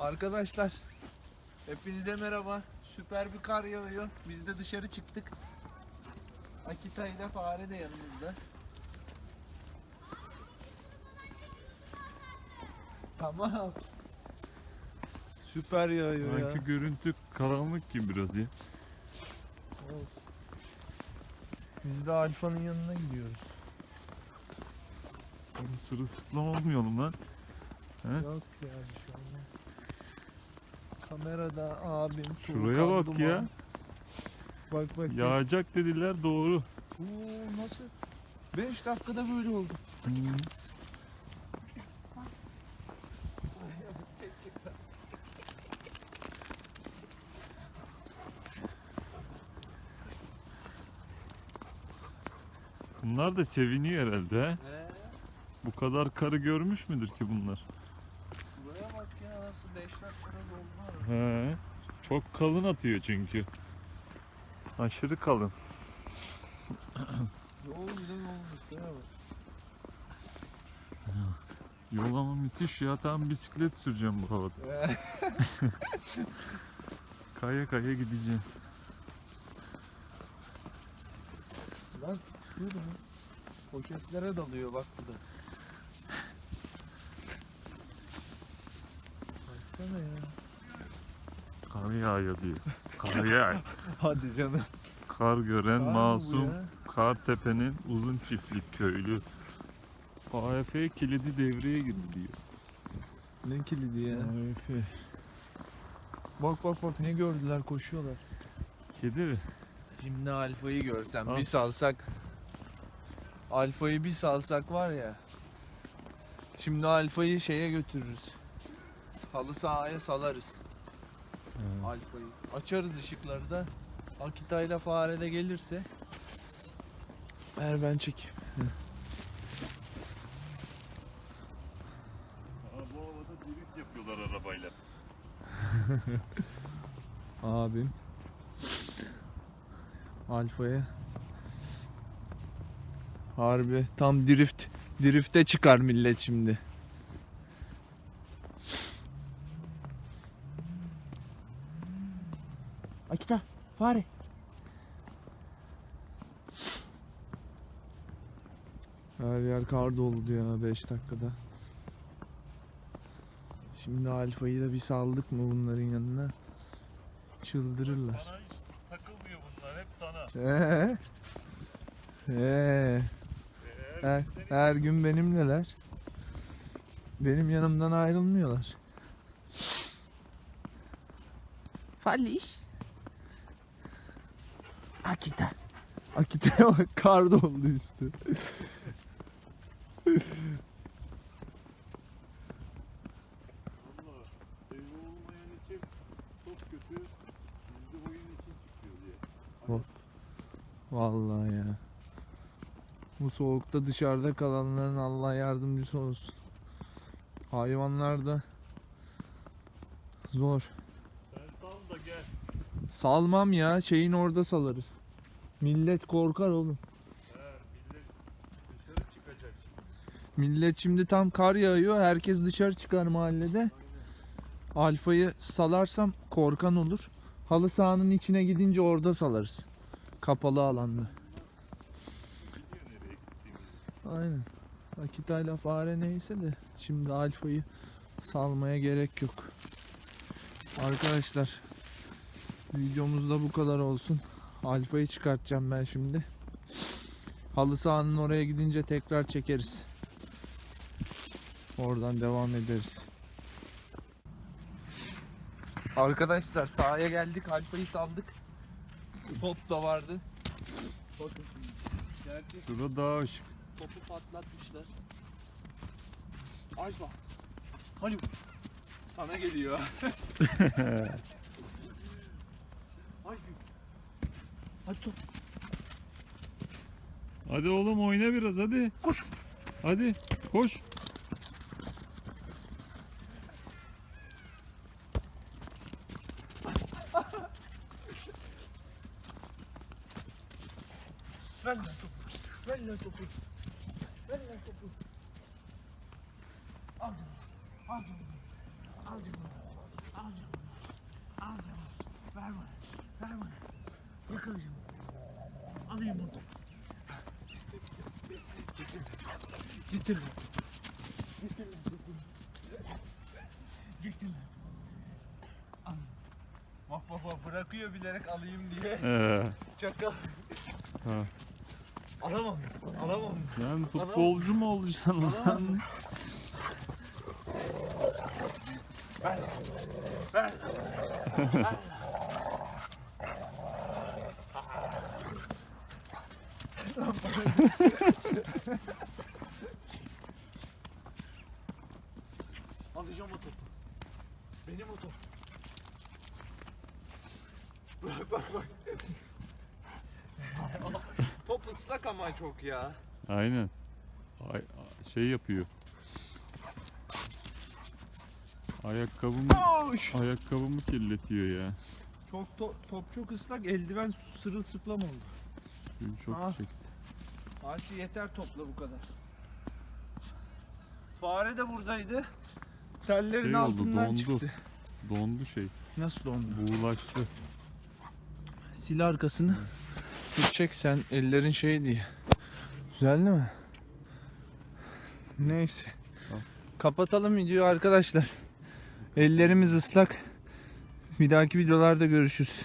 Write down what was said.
Arkadaşlar hepinize merhaba. Süper bir kar yağıyor. Biz de dışarı çıktık. Akita ile fare de yanımızda. Tamam. Süper yağıyor ya. Sanki görüntü karanlık gibi biraz ya. Olsun. Biz de Alfa'nın yanına gidiyoruz. Oğlum sırılsıklam olmayalım lan. He? Yok ya bir şey olmaz. Kamerada abim Şuraya bak Duman. ya. Bak bak. Yağacak dediler doğru. Oo, nasıl? 5 dakikada böyle oldu. Hmm. Bunlar da seviniyor herhalde he. He, Bu kadar karı görmüş müdür ki bunlar? Nasıl 5 dakikada doldu. He. Çok kalın atıyor çünkü. Aşırı kalın. Yol bile olmuş. Yol ama müthiş ya. Tam bisiklet süreceğim bu havada. Kaya kaya gideceğim. Lan dur lan. Poşetlere dalıyor bak bu da. Baksana ya. Kar yağıyor diyor. Kar yağ. Hadi canım. Kar gören bu masum. Kartepe'nin uzun çiftlik köylü. AF kilidi devreye girdi diyor. Ne kilidi ya? AF. Bak bak bak ne gördüler koşuyorlar. Kedi mi? Şimdi alfayı görsem Al. bir salsak alfayı bir salsak var ya şimdi alfayı şeye götürürüz halı sahaya salarız. Alfayı açarız ışıkları da. Akita ile fare de gelirse. Ver ben çekeyim Aa, bu havada drift yapıyorlar arabayla. abim. Alfaya harbi tam drift drifte çıkar millet şimdi Akita fare Her yer kar doldu ya 5 dakikada. Şimdi alfayı da bir saldık mı bunların yanına? Çıldırırlar. Sana hiç takılmıyor bunlar. Hep sana. Ee, ee, her, her gün benimleler. Benim yanımdan ayrılmıyorlar. Falliş. Akita. Akita'ya bak kar doldu üstü. Vallahi ya. Bu soğukta dışarıda kalanların Allah yardımcısı olsun. Hayvanlar da zor. Sen sal da gel. Salmam ya. Şeyin orada salarız. Millet korkar oğlum. Millet dışarı çıkacak şimdi. Millet şimdi tam kar yağıyor. Herkes dışarı çıkar mahallede. Alfayı salarsam korkan olur. Halı sahanın içine gidince orada salarız. Kapalı alanda. Aynen. Akita'yla fare neyse de şimdi alfayı salmaya gerek yok. Arkadaşlar videomuz da bu kadar olsun. Alfayı çıkartacağım ben şimdi. Halı sahanın oraya gidince tekrar çekeriz. Oradan devam ederiz. Arkadaşlar sahaya geldik. Alfayı saldık. Top da vardı. Bakın. Şurada daha ışık. Topu patlatmışlar. Alfa. Hani sana geliyor. Hadi top. Hadi oğlum oyna biraz hadi. Koş. Hadi koş. Ver lan topu. Ver lan topu. Ver lan topu. Al canım. Al canım. Al canım. Al canım. Al canım. Ver bana. Ver bana. Yakalayacağım. Alayım onu. Getir. Getir lan. Getir lan. Getir lan. Alayım. Bak bak bak bırakıyor bilerek alayım diye. Ee. Çakal. Ha. Alamam. Alamam. Yani futbolcu mu olacaksın lan? Ver. Ver. Ver. Alacağım topu. Benim o top. Bak bak bak. top ıslak ama çok ya. Aynen. Ay, şey yapıyor. Ayakkabımı ayakkabımı kirletiyor ya. Çok to- top çok ıslak eldiven sırılsıklam oldu. Suyu çok Ah. çekti. Alçı yeter topla bu kadar. Fare de buradaydı. Tellerin Şey oldu, altından dondu. çıktı. Dondu şey. Nasıl dondu? Buğulaştı. Sil arkasını. Dur çek sen ellerin şey diye. Güzel değil mi? Neyse. Tamam. Kapatalım videoyu arkadaşlar. Ellerimiz ıslak. Bir dahaki videolarda görüşürüz.